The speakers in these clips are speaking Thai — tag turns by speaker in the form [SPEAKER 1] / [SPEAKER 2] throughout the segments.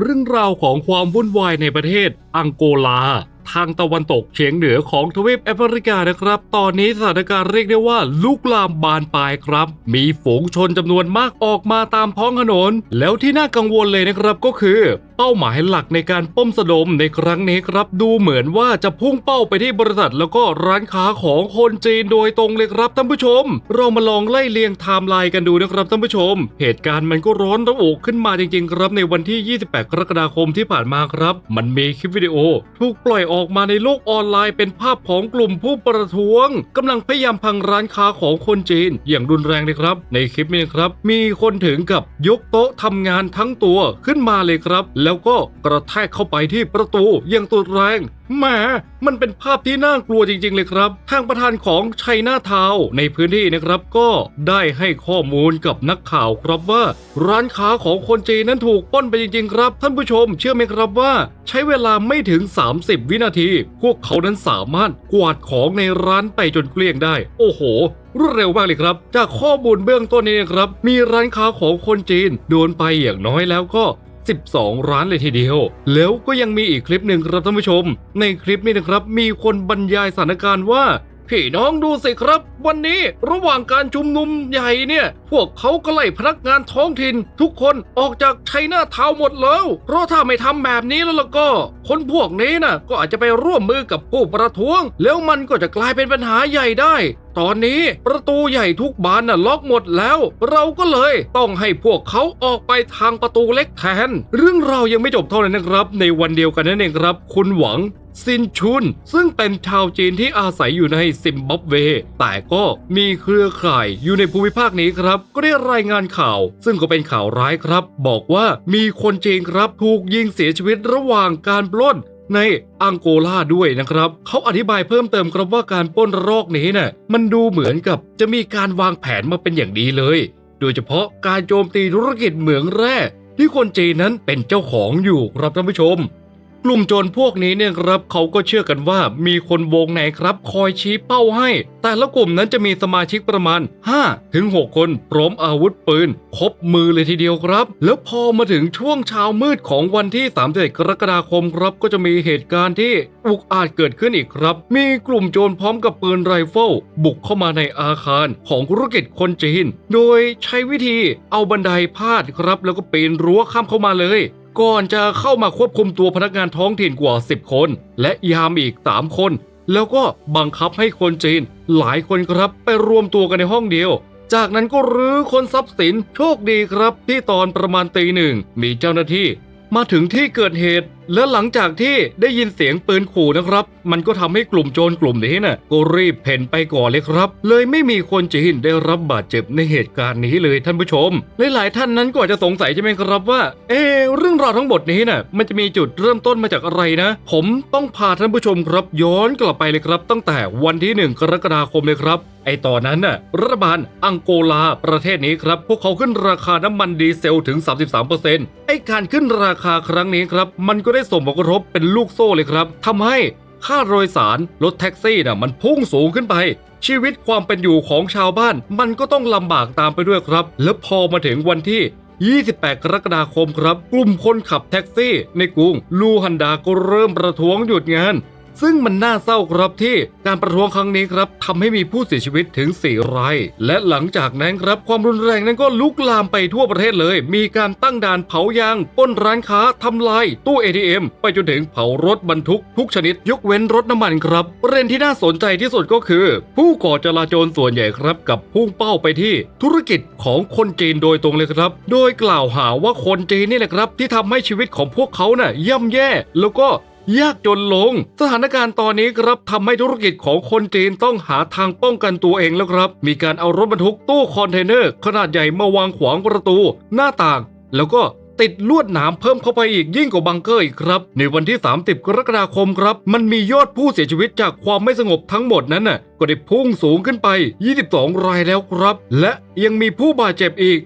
[SPEAKER 1] เรื่องราวของความวุ่นวายในประเทศอังโกลา ทางตะวันตกเฉียงเหนือของทวีปแอฟริกานะครับ ตอนนี้สถานการณ์เรียกได้ว่าลุกลามบานปลายครับ มีฝูงชนจำนวนมากออกมาตามท้องถนน แล้วที่น่ากังวลเลยนะครับก็คือ เป้าหมายหลักในการป้มสะดมในครั้งนี้ครับ ดูเหมือนว่าจะพุ่งเป้าไปที่บริษัท แล้วก็ร้านค้าของคนจีนโดยตรงเลยครับท่านผู้ชม เรามาลองไล่เลียงไทม์ไลน์กันดูนะครับท่านผู้ชม เหตุการณ์มันก็ร้อนระอุขึ้นมาจริงๆ ครับในวันที่ 28 กรกฎาคมที่ผ่านมาครับ มันมีคลิปวิดีโอถูกปล่อยออกออกมาในโลกออนไลน์เป็นภาพของกลุ่มผู้ประท้วงกำลังพยายามพังร้านค้าของคนจีน อย่างรุนแรงเลยครับ ในคลิปนี้ครับ มีคนถึงกับยกโต๊ะทำงานทั้งตัวขึ้นมาเลยครับ แล้วก็กระแทกเข้าไปที่ประตูอย่างตุดแรงแหมมันเป็นภาพที่น่ากลัวจริง ๆ เลยครับ ทางประธานของชัยนาทาวในพื้นที่นะครับ ก็ได้ให้ข้อมูลกับนักข่าวครับว่า ร้านค้าของคนจีนนั้นถูกป้นไปจริง ๆ ครับ ท่านผู้ชม เชื่อไหมครับว่า ใช้เวลาไม่ถึง 30 วินาที พวกเขานั้นสามารถกวาดของในร้านไปจนเกลี้ยงได้ โอ้โหรวดเร็วมากเลยครับ จากข้อมูลเบื้องต้นนี้นะครับ มีร้านค้าของคนจีนโดนไปอย่างน้อยแล้วก็ 12 ร้านเลยทีเดียว แล้วก็ยังมีอีกคลิปหนึ่งครับท่านผู้ชม ในคลิปนี้นะครับมีคนบรรยายสถานการณ์ว่าพี่น้องดูสิครับ วันนี้ระหว่างการชุมนุมใหญ่เนี่ย พวกเขาก็ไล่พนักงานท้องถิ่น ทุกคนออกจากชัยนาทาวหมดแล้ว เพราะถ้าไม่ทำแบบนี้แล้วล่ะก็ คนพวกนี้น่ะก็อาจจะไปร่วมมือกับผู้ประท้วง แล้วมันก็จะกลายเป็นปัญหาใหญ่ได้ ตอนนี้ประตูใหญ่ทุกบานน่ะล็อกหมดแล้ว เราก็เลยต้องให้พวกเขาออกไปทางประตูเล็กแทน เรื่องเรายังไม่จบเท่านั้นนะครับ ในวันเดียวกันนั่นเองครับ คุณหวังซินชุน ซึ่งเป็นชาวจีนที่อาศัยอยู่ในซิมบับเว แต่ก็มีเครือข่ายอยู่ในภูมิภาคนี้ครับ ก็ได้รายงานข่าว ซึ่งก็เป็นข่าวร้ายครับ บอกว่ามีคนจีนครับถูกยิงเสียชีวิตระหว่างการปล้น ในอังโกลาด้วยนะครับ เขาอธิบายเพิ่มเติมครับว่าการปล้นรอกนี้น่ะมันดูเหมือนกับจะมีการวางแผนมาเป็นอย่างดีเลย โดยเฉพาะการโจมตีธุรกิจเหมืองแร่ที่คนจีนนั้นเป็นเจ้าของอยู่ครับท่านผู้ชม กลุ่มโจรพวกนี้เนี่ยครับเขาก็เชื่อกันว่ามีคนวงในครับ คอยชี้เป้าให้ แต่ละกลุ่มนั้นจะมีสมาชิกประมาณ 5 ถึง 6 คนพร้อมอาวุธปืน ครบมือเลยทีเดียวครับ แล้วพอมาถึงช่วงเช้ามืดของวันที่31กรกฎาคมครับก็จะมีเหตุการณ์ที่อุกอาจเกิดขึ้นอีกครับ มีกลุ่มโจรพร้อมกับปืนไรเฟิลบุกเข้ามาในอาคารของธุรกิจคนจีน โดยใช้วิธีเอาบันไดพาดครับ แล้วก็ปีนรั้วข้ามเข้ามาเลย ก่อนจะเข้ามาควบคุมตัวพนักงานท้องถิ่นกว่า 10 คน และยามอีก 3 คน แล้วก็บังคับให้คนจีน หลายคนครับไปรวมตัวกันในห้องเดียว จากนั้นก็รื้อคนทรัพย์สินโชคดีครับที่ตอนประมาณตีหนึ่งมีเจ้าหน้าที่ มาถึงที่เกิดเหตุ และหลังจากที่ได้ยินเสียงปืนขู่นะครับ มันก็ทำให้กลุ่มโจรกลุ่มนี้น่ะก็รีบเพ่นไปก่อนเลยครับ เลยไม่มีคนจีนได้รับบาดเจ็บในเหตุการณ์นี้เลยท่านผู้ชม หลายๆท่านนั้นก็อาจจะสงสัยใช่ไหมครับว่า เอเรื่องราวทั้งหมดนี้น่ะมันจะมีจุดเริ่มต้นมาจากอะไรนะ ผมต้องพาท่านผู้ชมครับ ย้อนกลับไปเลยครับ ตั้งแต่วันที่ 1 กรกฎาคมเลยครับไอตอนนั้นน่ะรัฐบาลอังโกลาประเทศนี้ครับ พวกเขาขึ้นราคาน้ำมันดีเซลถึง 33%ไอการขึ้นราคาครั้งนี้ครับ มันก็ได้ส่งผลกระทบเป็นลูกโซ่เลยครับทำให้ค่าโดยสารรถแท็กซี่น่ะมันพุ่งสูงขึ้นไป ชีวิตความเป็นอยู่ของชาวบ้าน มันก็ต้องลำบากตามไปด้วยครับ แล้วพอมาถึงวันที่ 28 กรกฎาคมครับ กลุ่มคนขับแท็กซี่ในกรุงลูฮันดาก็เริ่มประท้วงหยุดงาน ซึ่งมันน่าเศร้าครับที่การประท้วงครั้งนี้ครับทำให้มีผู้เสียชีวิตถึง 4 ราย และหลังจากนั้นครับความรุนแรงนั้นก็ลุกลามไปทั่วประเทศเลย มีการตั้งด่านเผายางป้นร้านค้าทำลาย ตู้ ATM ไปจนถึงเผารถบรรทุกทุกชนิดยกเว้นรถน้ำมันครับประเด็นที่น่าสนใจที่สุดก็คือ ผู้ก่อจลาจลส่วนใหญ่ครับกับพุ่งเป้าไปที่ธุรกิจของคนจีนโดยตรงเลยครับ โดยกล่าวหาว่าคนจีนนี่แหละครับ ที่ทำให้ชีวิตของพวกเขาน่ะย่ำแย่ แล้วก็ ยากจนลง สถานการณ์ตอนนี้ครับทำให้ธุรกิจของคนจีนต้องหาทางป้องกันตัวเองแล้วครับ มีการเอารถบรรทุกตู้คอนเทนเนอร์ ขนาดใหญ่มาวางขวางประตู หน้าต่าง แล้วก็ติดลวดหนามเพิ่มเข้าไปอีกยิ่งกว่าบังเกอร์อีกครับ ในวันที่ 30 กรกฎาคมครับ มันมียอดผู้เสียชีวิตจากความไม่สงบทั้งหมดนั้นน่ะก็ได้พุ่งสูงขึ้นไป 22 รายแล้วครับ และยังมีผู้บาดเจ็บอีก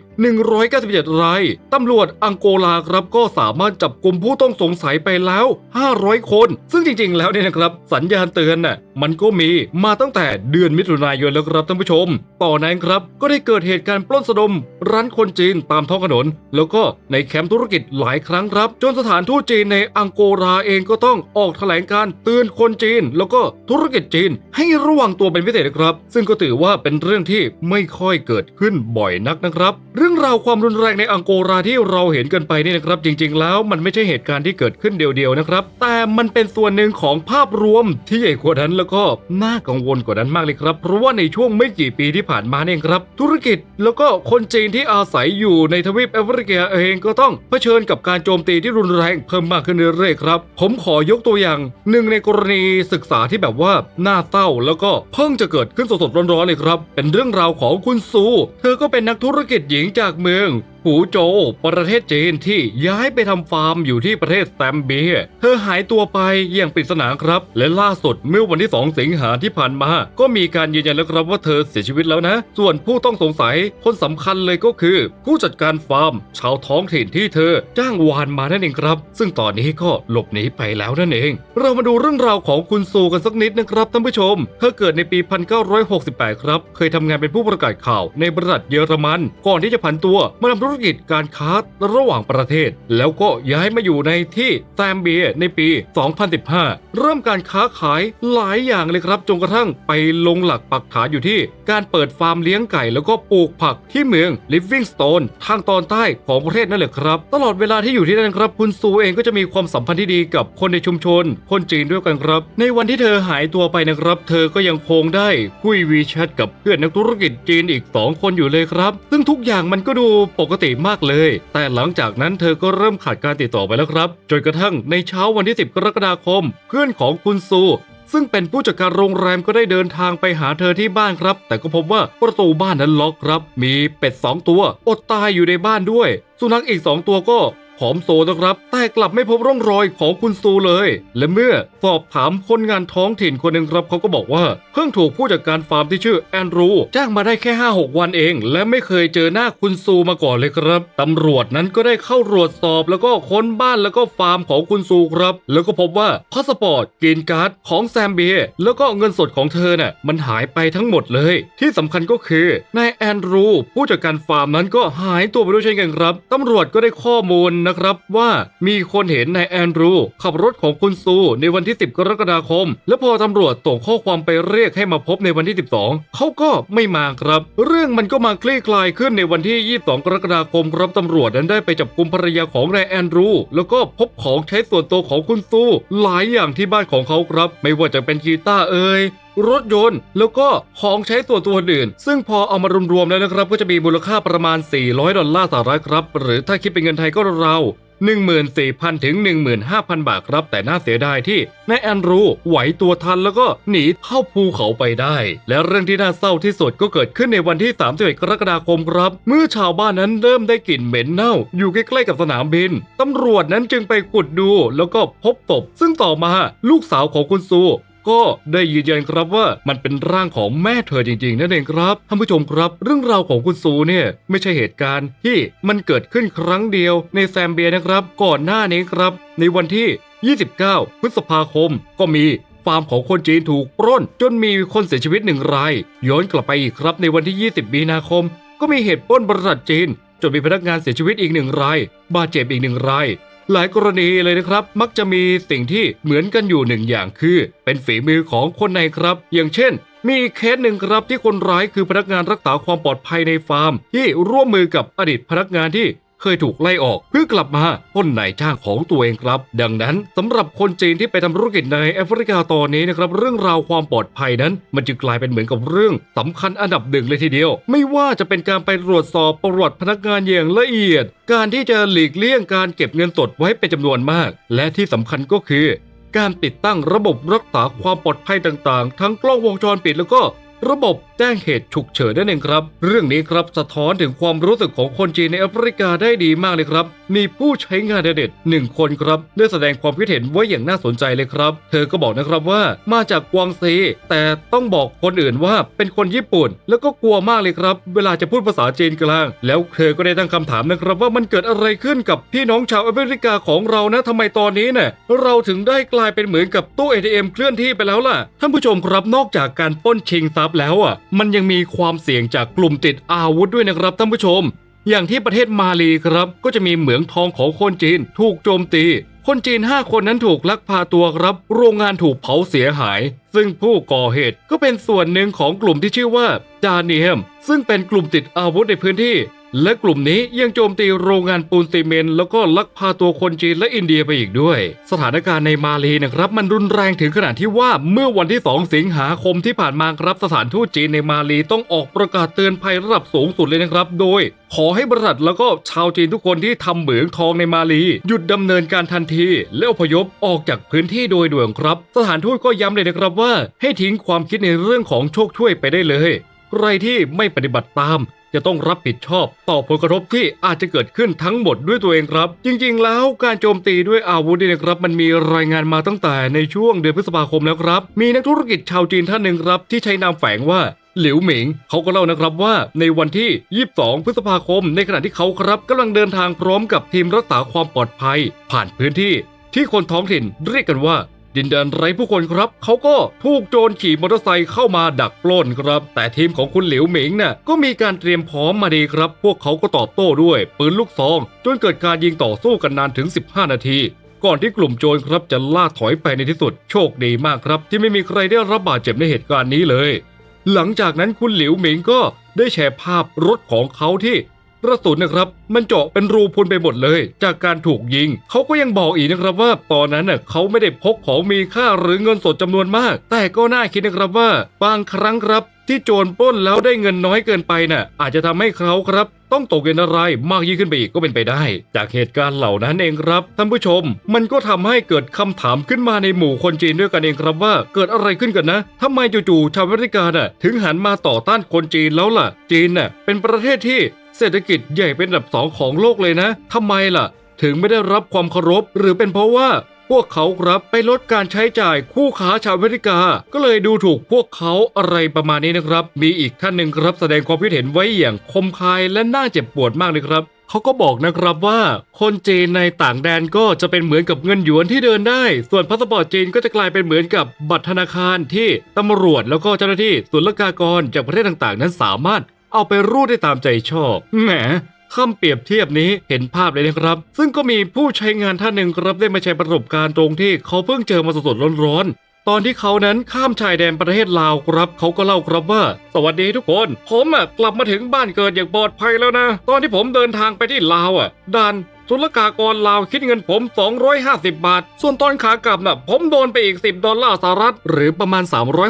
[SPEAKER 1] 197 ราย ตำรวจอังโกลาครับก็สามารถจับกลุ่มผู้ต้องสงสัยไปแล้ว 500 คน ซึ่งจริงๆ แล้วเนี่ยนะครับ สัญญาณเตือนน่ะมันก็มีมาตั้งแต่เดือนมิถุนายนแล้วครับท่านผู้ชม ต่อนนั้นครับก็ได้เกิดเหตุการณ์ปล้นสะดม ร้านคนจีนตามท้องถนน แล้วก็ในแคมป์ธุรกิจหลายครั้งครับ จนสถานทูตจีนในอังโกลาเองก็ต้องออกแถลงการ์เตือนคนจีน แล้วก็ธุรกิจจีนให้ระวังตัวเป็นพิเศษนะครับ ซึ่งก็ถือว่าเป็นเรื่องที่ไม่ค่อยเกิดขึ้นบ่อยนักนะครับ เรื่องราวความรุนแรงในอังโกลาที่เราเห็นกันไปนี่นะครับ จริง ๆ แล้วมันไม่ใช่เหตุการณ์ที่เกิดขึ้นเดียวๆนะครับ แต่มันเป็นส่วนหนึ่งของภาพรวมที่ใหญ่กว่านั้นแล้วก็น่ากังวลกว่านั้นมากเลยครับ เพราะว่าในช่วงไม่กี่ปีที่ผ่านมาเนี่ยครับ ธุรกิจแล้วก็คนจีนที่อาศัยอยู่ในทวีปแอฟริกาเองก็ต้องเผชิญกับการโจมตีที่รุนแรงเพิ่มมากขึ้นเรื่อยๆครับ ผมขอยกตัวอย่างหนึ่งในกรณีศึกษาที่แบบว่าน่าเศร้าแล้วก็เพิ่งจะเกิดขึ้นสดๆร้อนๆเลยครับ เป็นเรื่องราวของคุณซู เธอก็เป็นนักธุรกิจหญิงจากเมืองหูโจ ประเทศจีนที่ย้ายไปทำฟาร์มอยู่ที่ประเทศแซมเบีย เธอหายตัวไปอย่างปริศนาครับ และล่าสุดเมื่อวันที่ 2 สิงหาที่ผ่านมา ก็มีการยืนยันแล้วครับว่าเธอเสียชีวิตแล้วนะ ส่วนผู้ต้องสงสัยคนสำคัญเลยก็คือ ผู้จัดการฟาร์ม ชาวท้องถิ่นที่เธอจ้างวานมานั่นเองครับ ซึ่งตอนนี้ก็หลบหนีไปแล้วนั่นเอง เรามาดูเรื่องราวของคุณซูกันสักนิดนะครับท่านผู้ชม เธอเกิดในปี 1968 ครับ เคยทำงานเป็นผู้ประกาศข่าวในบริษัทเยอรมัน ก่อนที่จะผันตัวมาทำธุรรกิจการค้าระหว่างประเทศ แล้วก็ย้ายมาอยู่ในที่แซมเบียในปี 2015 เริ่มการค้าขายหลายอย่างเลยครับจนกระทั่งไปลงหลักปักฐานอยู่ที่ การเปิดฟาร์มเลี้ยงไก่ แล้วก็ปลูกผักที่เมืองลิฟวิงสโตนทางตอนใต้ของประเทศนั่นแหละครับ ตลอดเวลาที่อยู่ที่นั่นครับ คุณซูเองก็จะมีความสัมพันธ์ที่ดีกับคนในชุมชน คนจีนด้วยกันครับ ในวันที่เธอหายตัวไปนะครับ เธอก็ยังคงได้คุยวีแชทกับเพื่อนนักธุรกิจจีนอีก 2 คนอยู่เลยครับ ซึ่งทุกอย่างมันก็ดูปกติมากเลย แต่หลังจากนั้นเธอก็เริ่มขาดการติดต่อไปแล้วครับ จนกระทั่งในเช้าวันที่ 10 กรกฎาคม เพื่อนของคุณซู ซึ่งเป็นผู้จัดการโรงแรมก็ได้เดินทางไปหาเธอที่บ้านครับ แต่ก็พบว่าประตูบ้านนั้นล็อกครับ มีเป็ด 2 ตัว อดตายอยู่ในบ้านด้วย สุนัขอีก 2 ตัวก็ ผอมโซนะครับ แต่กลับไม่พบร่องรอยของคุณซูเลย และเมื่อสอบถามคนงานท้องถิ่นคนหนึ่งครับเขาก็บอกว่า เพิ่งถูกผู้จัดการฟาร์มที่ชื่อแอนดรูจ้างมาได้แค่ 5-6 วันเอง และไม่เคยเจอหน้าคุณซูมาก่อนเลยครับตำรวจนั้นก็ได้เข้ารวจสอบแล้วก็ค้นบ้านแล้วก็ฟาร์มของคุณซูครับ แล้วก็พบว่าพาสปอร์ตกรีนการ์ดของแซมเบียแล้วก็เงินสดของเธอน่ะมันหายไปทั้งหมดเลย ที่สำคัญก็คือนายแอนดรูผู้จัดการฟาร์มนั้นก็หายตัวไปด้วยเช่นกันครับตำรวจก็ได้ข้อมูลนะครับว่ามีคนเห็นนายแอนดรู ขับรถของคุณซูในวันที่ 10 กรกฎาคม และพอตำรวจส่งข้อความไปเรียกให้มาพบในวันที่ 12 เขาก็ไม่มาครับ เรื่องมันก็มาคลี่คลายขึ้นในวันที่ 22 กรกฎาคมครับตำรวจนั้นได้ไปจับกุมภรรยาของนายแอนดรู แล้วก็พบของใช้ส่วนตัวของคุณซูหลายอย่างที่บ้านของเขาครับ ไม่ว่าจะเป็นกีตาร์เอ่ยรถยนต์ แล้วก็ของใช้ส่วนตัวอื่น ซึ่งพอเอามารวมๆแล้วนะครับ ก็จะมีมูลค่าประมาณ 400 ดอลลาร์สหรัฐครับ หรือถ้าคิดเป็นเงินไทยก็ราว14,000 ถึง 15,000 บาทครับ แต่น่าเสียดายที่นายแอนรูไหวตัวทันแล้วก็หนีเข้าภูเขาไปได้ และเรื่องที่น่าเศร้าที่สุดก็เกิดขึ้นในวันที่ 31 กรกฎาคมครับ เมื่อชาวบ้านนั้นเริ่มได้กลิ่นเหม็นเน่า อยู่ใกล้ๆกับสนามบิน ตำรวจนั้นจึงไปขุดดูแล้วก็พบศพซึ่งต่อมาลูกสาวของคุณซู ก็ได้ยืนยันครับว่ามันเป็นร่างของแม่เธอจริงๆนั่นเองครับท่านผู้ชมครับ เรื่องราวของคุณซูเนี่ยไม่ใช่เหตุการณ์ที่มันเกิดขึ้นครั้งเดียวในแซมเบียนะครับ ก่อนหน้านี้ครับ ในวันที่ 29 พฤษภาคม ก็มีฟาร์มของคนจีนถูกปล้น จนมีคนเสียชีวิตหนึ่งราย ย้อนกลับไปอีกครับ ในวันที่ 20 มีนาคม ก็มีเหตุปล้นบริษัทจีนจนมีพนักงานเสียชีวิตอีกหนึ่งราย บาดเจ็บอีกหนึ่งราย หลายกรณีเลยนะครับ มักจะมีสิ่งที่เหมือนกันอยู่หนึ่งอย่างคือ เป็นฝีมือของคนในครับ อย่างเช่น มีเคสหนึ่งครับที่คนร้ายคือพนักงานรักษาความปลอดภัยในฟาร์ม ที่ร่วมมือกับอดีตพนักงานที่ เคยถูกไล่ออกเพื่อกลับมาปล้นนายจ้างของตัวเองครับ ดังนั้นสำหรับคนจีนที่ไปทำธุรกิจในแอฟริกาตอนนี้นะครับเรื่องราวความปลอดภัยนั้น มันจึงกลายเป็นเหมือนกับเรื่องสำคัญอันดับหนึ่งเลยทีเดียว ไม่ว่าจะเป็นการไปตรวจสอบประวัติพนักงานอย่างละเอียด การที่จะหลีกเลี่ยงการเก็บเงินสดไว้เป็นจำนวนมาก และที่สำคัญก็คือการติดตั้งระบบรักษาความปลอดภัยต่างๆ ทั้งกล้องวงจรปิดแล้วก็ ระบบแจ้งเหตุฉุกเฉินนั่นเองครับ เรื่องนี้ครับสะท้อนถึงความรู้สึกของคนจีนในแอฟริกาได้ดีมากเลยครับ มีผู้ใช้งานเด็ดหนึ่งคนครับได้แสดงความคิดเห็นไว้อย่างน่าสนใจเลยครับ เธอก็บอกนะครับว่ามาจากกวางซีแต่ต้องบอกคนอื่นว่าเป็นคนญี่ปุ่น แล้วก็กลัวมากเลยครับ เวลาจะพูดภาษาจีนกลาง แล้วเธอก็ได้ตั้งคำถามนะครับว่ามันเกิดอะไรขึ้นกับพี่น้องชาวอเมริกาของเรานะทำไมตอนนี้เนี่ยเราถึงได้กลายเป็นเหมือนกับตู้ ATM เคลื่อนที่ไปแล้วล่ะท่านผู้ชมครับนอกจากการป้นชิงทรัพับแล้วอะมันยังมีความเสี่ยงจากกลุ่มติดอาวุธด้วยนะครับท่านผู้ชม อย่างที่ประเทศมาลีครับ ก็จะมีเหมืองทองของคนจีนถูกโจมตี คนจีน 5 คนนั้นถูกลักพาตัวครับ โรงงานถูกเผาเสียหาย ซึ่งผู้ก่อเหตุก็เป็นส่วนหนึ่งของกลุ่มที่ชื่อว่าจาเนียม ซึ่งเป็นกลุ่มติดอาวุธในพื้นที่ และกลุ่มนี้ยังโจมตีโรงงานปูนซีเมนต์แล้วก็ลักพาตัวคนจีนและอินเดียไปอีกด้วย สถานการณ์ในมาลีนะครับ มันรุนแรงถึงขนาดที่ว่าเมื่อวันที่ 2 สิงหาคมที่ผ่านมาครับสถานทูตจีนในมาลีต้องออกประกาศเตือนภัยระดับสูงสุดเลยนะครับ โดย ขอให้บริษัทแล้วก็ชาวจีนทุกคนที่ทำเหมืองทองในมาลี หยุดดำเนินการทันทีและอพยพออกจากพื้นที่โดยด่วนครับ สถานทูตก็ย้ำเลยนะครับว่า ให้ทิ้งความคิดในเรื่องของโชคช่วยไปได้เลย ใครที่ไม่ปฏิบัติตาม จะต้องรับผิดชอบต่อผลกระทบที่อาจจะเกิดขึ้นทั้งหมดด้วยตัวเองครับ จริงๆ แล้วการโจมตีด้วยอาวุธนี่นะครับ มันมีรายงานมาตั้งแต่ในช่วงเดือนพฤษภาคมแล้วครับ มีนักธุรกิจชาวจีนท่านหนึ่งครับ ที่ใช้นามแฝงว่าหลิวหมิงเขาก็เล่านะครับว่าในวันที่ 22 พฤษภาคม ในขณะที่เขาครับกำลังเดินทางพร้อมกับทีมรักษาความปลอดภัย ผ่านพื้นที่ที่คนท้องถิ่นเรียกกันว่า ดินแดนไร้ผู้คนครับ เขาก็ถูกโจรขี่มอเตอร์ไซค์เข้ามาดักปล้นครับ แต่ทีมของคุณหลิวหมิงน่ะก็มีการเตรียมพร้อมมาดีครับ พวกเขาก็ตอบโต้ด้วย ปืนลูกซอง จนเกิดการยิงต่อสู้กันนานถึง 15 นาที ก่อนที่กลุ่มโจรครับจะล่าถอยไปในที่สุด โชคดีมากครับ ที่ไม่มีใครได้รับบาดเจ็บในเหตุการณ์นี้เลย หลังจากนั้นคุณหลิวหมิงก็ได้แชร์ภาพรถของเขาที่ กระสุนนะครับ มันเจาะเป็นรูพุนไปหมดเลย จากการถูกยิง เขาก็ยังบอกอีกนะครับว่าตอนนั้นน่ะเขาไม่ได้พกของมีค่าหรือเงินสดจำนวนมาก แต่ก็น่าคิดนะครับว่า บางครั้งครับ ที่โจรปล้นแล้วได้เงินน้อยเกินไปน่ะอาจจะทำให้เขาครับต้องตกเป็นอะไรมากยิ่งขึ้นไปอีกก็เป็นไปได้ จากเหตุการณ์เหล่านั้นเองครับท่านผู้ชม มันก็ทำให้เกิดคำถามขึ้นมาในหมู่คนจีนด้วยกันเองครับว่าเกิดอะไรขึ้นกันนะทำไมจู่ๆชาวอเมริกาน่ะถึงหันมาต่อต้านคนจีนแล้วล่ะ จีนน่ะเป็นประเทศที่ เศรษฐกิจใหญ่เป็นอันดับสองของโลกเลยนะทำไมล่ะ ถึงไม่ได้รับความเคารพ หรือเป็นเพราะว่าพวกเขาครับไปลดการใช้จ่ายคู่ค้าชาวอเมริกา ก็เลยดูถูกพวกเขาอะไรประมาณนี้นะครับ มีอีกท่านหนึ่งครับแสดงความคิดเห็นไว้อย่างคมคายและน่าเจ็บปวดมากเลยครับเขาก็บอกนะครับว่าคนจีนในต่างแดนก็จะเป็นเหมือนกับเงินหยวนที่เดินได้ ส่วนพาสปอร์ตจีนก็จะกลายเป็นเหมือนกับบัตรธนาคารที่ตำรวจแล้วก็เจ้าหน้าที่ศุลกากรจากประเทศต่างๆ นั้นสามารถ เอาไปรูดได้ตามใจชอบแหมคำเปรียบเทียบนี้เห็นภาพเลยนะครับ ซึ่งก็มีผู้ใช้งานท่านหนึ่งครับได้มาแชร์ประสบการณ์ตรงที่เขาเพิ่งเจอมาสดๆร้อนๆ ตอนที่เขานั้นข้ามชายแดนประเทศลาวครับ เขาก็เล่าครับว่า สวัสดีทุกคน ผมอะกลับมาถึงบ้านเกิดอย่างปลอดภัยแล้วนะ ตอนที่ผมเดินทางไปที่ลาวอะด่าน ศุลกากรลาวคิดเงินผม 250 บาท ส่วนตอนขากลับน่ะผมโดนไปอีก 10 ดอลลาร์สหรัฐ หรือประมาณ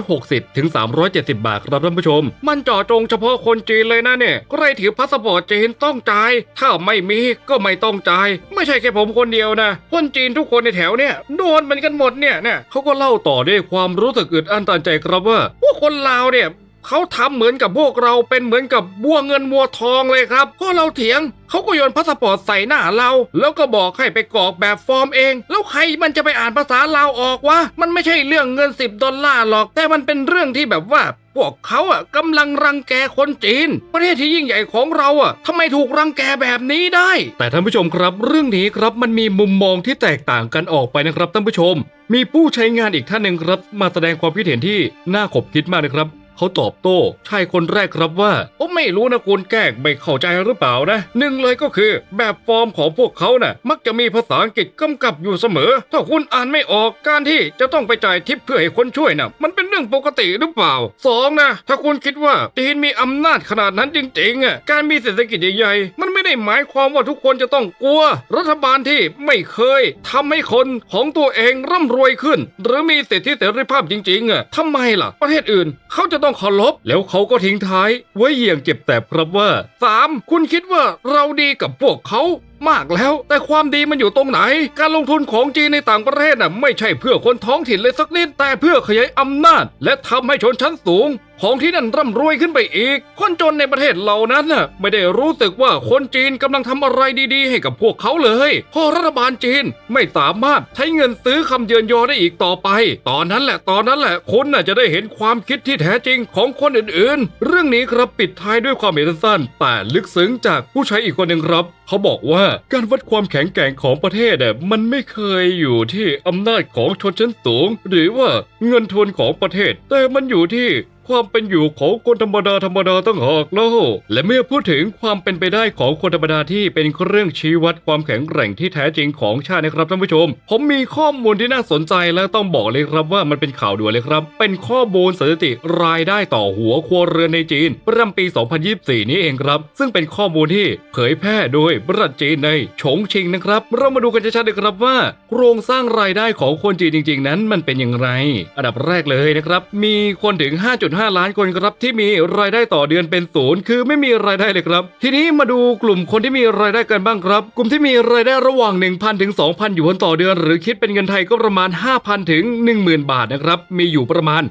[SPEAKER 1] 360 ถึง 370 บาทครับท่านผู้ชม มันเจาะจงเฉพาะคนจีนเลยนะเนี่ยใครถือพาสปอร์ตจีนต้องจ่าย ถ้าไม่มีก็ไม่ต้องจ่าย ไม่ใช่แค่ผมคนเดียวนะ คนจีนทุกคนในแถวเนี่ยโดนมันกันหมดเนี่ยเนี่ยเขาก็เล่าต่อด้วยความรู้สึกอึดอั้นตันใจครับว่าพวกคนลาวเนี่ย เขาทำเหมือนกับพวกเราเป็นเหมือนกับบัวเงินบัวทองเลยครับพอเราเถียงเขาก็โยนพาสปอร์ตใส่หน้าเรา แล้วก็บอกให้ไปกรอกแบบฟอร์มเอง แล้วใครมันจะไปอ่านภาษาลาวออกวะมันไม่ใช่เรื่องเงิน 10 ดอลลาร์หรอก แต่มันเป็นเรื่องที่แบบว่าพวกเขาอะกำลังรังแกคนจีน ประเทศที่ยิ่งใหญ่ของเราอะทำไมถูกรังแกแบบนี้ได้ แต่ท่านผู้ชมครับเรื่องนี้ครับมันมีมุมมองที่แตกต่างกันออกไปนะครับท่านผู้ชม มีผู้ใช้งานอีกท่านหนึ่งครับ มาแสดงความคิดเห็นที่น่าขบคิดมากนะครับ เขาตอบโต้ชายคนแรกครับว่าผมไม่รู้นะคุณแก้ไม่เข้าใจหรือเปล่านะหนึ่งเลยก็คือ แบบฟอร์มของพวกเขาน่ะมักจะมีภาษาอังกฤษกำกับอยู่เสมอ ถ้าคุณอ่านไม่ออกการที่จะต้องไปจ่ายทิปเพื่อให้คนช่วยน่ะมันเป็นเรื่องปกติหรือเปล่าสองนะถ้าคุณคิดว่าจีนมีอำนาจขนาดนั้นจริงๆอะการมีเศรษฐกิจใหญ่ๆมัน ได้หมายความว่าทุกคนจะต้องกลัว รัฐบาลที่ไม่เคยทำให้คนของตัวเองร่ำรวยขึ้น หรือมีสิทธิเสรีภาพจริงๆอะทำไมล่ะ ประเทศอื่น เขาจะต้องเคารพแล้วเขาก็ทิ้งท้าย ไว้อย่างเจ็บแสบครับว่า 3. คุณคิดว่าเราดีกับพวกเขามากแล้ว แต่ความดีมันอยู่ตรงไหน การลงทุนของจีนในต่างประเทศน่ะไม่ใช่เพื่อคนท้องถิ่นเลยสักนิดแต่เพื่อขยายอำนาจ และทำให้ชนชั้นสูง ของที่นั่นร่ำรวยขึ้นไปอีก คนจนในประเทศเหล่านั้นน่ะไม่ได้รู้สึกว่าคนจีนกำลังทำอะไรดีๆ ให้กับพวกเขาเลยเพอรัฐบาลจีนไม่สามารถใช้เงินซื้อคำเยือนยอได้อีกต่อไป ตอนนั้นแหละตอนนั้นแหละคุณน่ะจะได้เห็นความคิดที่แท้จริงของคนอื่นๆ เรื่องนี้ครับปิดท้ายด้วยความเห็นสั้นๆแต่ลึกซึ้งจากผู้ใช้อีกคนหนึ่งครับ เขาบอกว่าการวัดความแข็งแกร่งของประเทศน่ะมันไม่เคยอยู่ที่อำนาจของชนชั้นสูง หรือว่าเงินทุนของประเทศ แต่มันอยู่ที่ ความเป็นอยู่ของคนธรรมดาธรรมดาตั้งหากแล้วและเมื่อพูดถึงความเป็นไปได้ของคนธรรมดาที่เป็นเครื่องชี้วัดความแข็งแกร่งที่แท้จริงของชาตินะครับท่านผู้ชม ผมมีข้อมูลที่น่าสนใจและต้องบอกเลยครับว่ามันเป็นข่าวด่วนเลยครับ เป็นข้อมูลสถิติรายได้ต่อหัวครัวเรือนในจีนประจำปี 2024 นี้เองครับ ซึ่งเป็นข้อมูลที่เผยแพร่โดยบริษัทจีนในฉงชิงนะครับ เรามาดูกันชัดๆเลยครับว่า โครงสร้างรายได้ของคนจีนจริง ๆ นั้นมันเป็นอย่างไร อันดับแรกเลยนะครับ มีคนถึง 5.5ล้านคนครับที่มีรายได้ต่อเดือนเป็นศูนย์คือไม่มีรายได้เลยครับ ทีนี้มาดูกลุ่มคนที่มีรายได้กันบ้างครับ กลุ่มที่มีรายได้ระหว่าง 1,000 ถึง 2,000 หยวนต่อเดือน หรือคิดเป็นเงินไทยก็ประมาณ 5,000 ถึง 10,000 บาทนะครับ มีอยู่ประมาณ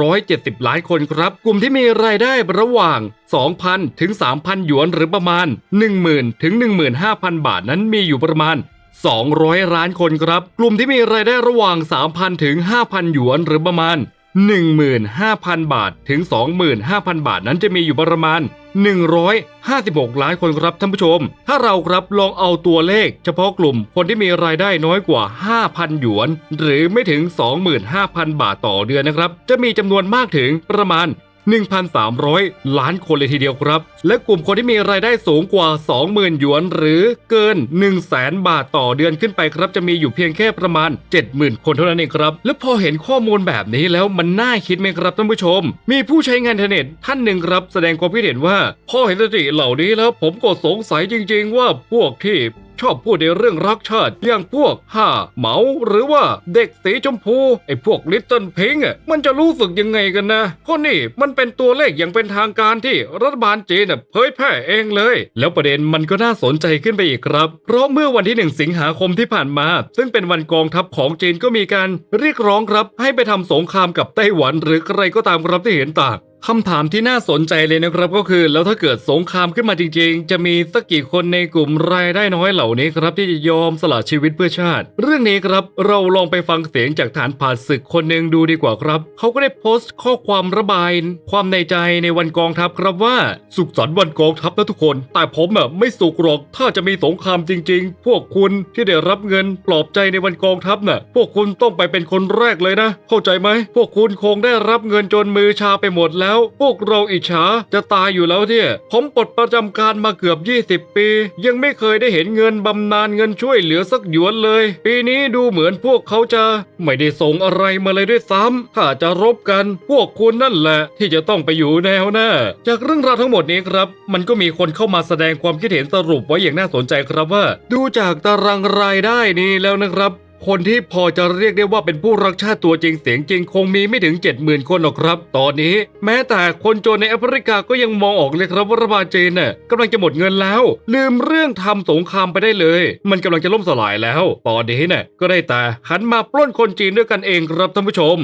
[SPEAKER 1] 370 ล้านคนครับ กลุ่มที่มีรายได้ระหว่าง 2,000 ถึง 3,000 หยวนหรือประมาณ 10,000 ถึง 15,000 บาทนั้นมีอยู่ประมาณ200 ล้านคนครับ กลุ่มที่มีรายได้ระหว่าง 3,000 ถึง 5,000 หยวน หรือประมาณ 15,000 บาทถึง 25,000 บาทนั้นจะมีอยู่ประมาณ 156 ล้านคนครับท่านผู้ชม ถ้าเราครับลองเอาตัวเลข เฉพาะกลุ่มคนที่มีรายได้น้อยกว่า 5,000 หยวน หรือไม่ถึง 25,000 บาทต่อเดือนนะครับ จะมีจำนวนมากถึงประมาณ 1,300 ล้านคนเลยทีเดียวครับ และกลุ่มคนที่มีรายได้สูงกว่า 20,000 หยวน หรือเกิน 100,000บาทต่อเดือนขึ้นไปครับ จะมีอยู่เพียงแค่ประมาณ 70,000 คนเท่านั้นเองครับ และพอเห็นข้อมูลแบบนี้แล้วมันน่าคิดไหมครับท่านผู้ชม มีผู้ใช้งานอินเทอร์เน็ตท่านหนึ่งครับแสดงความคิดเห็นว่า พอเห็นสถิติเหล่านี้แล้วผมก็สงสัยจริง ๆ ว่าพวกที่ ชอบพูดในเรื่องรักชาติอย่างพวกห่าเหมาหรือว่าเด็กสีชมพู ไอ้พวกลิตเติ้ลพิงอะมันจะรู้สึกยังไงกันนะเพราะนี่มันเป็นตัวเลขอย่างเป็นทางการที่รัฐบาลจีนเผยแพร่เองเลย แล้วประเด็นมันก็น่าสนใจขึ้นไปอีกครับ เพราะเมื่อวันที่ 1 สิงหาคมที่ผ่านมา ซึ่งเป็นวันกองทัพของจีนก็มีการเรียกร้องครับให้ไปทำสงครามกับไต้หวัน หรือใครก็ตามครับที่เห็นต่าง คำถามที่น่าสนใจเลยนะครับก็คือแล้วถ้าเกิดสงครามขึ้นมาจริง ๆ จะมีสักกี่คนในกลุ่มรายได้น้อยเหล่านี้ครับที่จะยอมสละชีวิตเพื่อชาติ เรื่องนี้ครับเราลองไปฟังเสียงจากฐานผ่านศึกคนหนึ่งดูดีกว่าครับ เขาก็ได้โพสต์ข้อความระบาย ความในใจในวันกองทัพครับว่า สุขสันต์วันกองทัพนะทุกคน แต่ผมอะไม่สุขหรอกถ้าจะมีสงครามจริง ๆ พวกคุณที่ได้รับเงินปลอบใจในวันกองทัพน่ะ พวกคุณต้องไปเป็นคนแรกเลยนะ เข้าใจไหมพวกคุณคงได้รับเงินจนมือชาไปหมดแล้วพวกเราอิจฉาจะตายอยู่แล้วเนี่ย ผมปลดประจำการมาเกือบ 20 ปี ยังไม่เคยได้เห็นเงินบำนาญเงินช่วยเหลือสักหยวนเลย ปีนี้ดูเหมือนพวกเขาจะไม่ได้ส่งอะไรมาเลยด้วยซ้ำถ้าจะรบกัน พวกคุณนั่นแหละ ที่จะต้องไปอยู่แนวหน้า จากเรื่องราวทั้งหมดนี้ครับ มันก็มีคนเข้ามาแสดงความคิดเห็นสรุปไว้อย่างน่าสนใจครับว่า ดูจากตารางรายได้นี้แล้วนะครับ คนที่พอจะเรียกได้ว่าเป็นผู้รักชาติตัวจริงเสียงจริงคงมีไม่ถึง 70,000 คนหรอกครับ ตอนนี้แม้แต่คนจนในแอฟริกาก็ยังมองออกเลยครับว่ารัฐบาลจีนน่ะกำลังจะหมดเงินแล้ว ลืมเรื่องทำสงครามไปได้เลย มันกำลังจะล่มสลายแล้ว ตอนนี้น่ะก็ได้แต่หันมาปล้นคนจีนด้วยกันเองครับท่านผู้ชม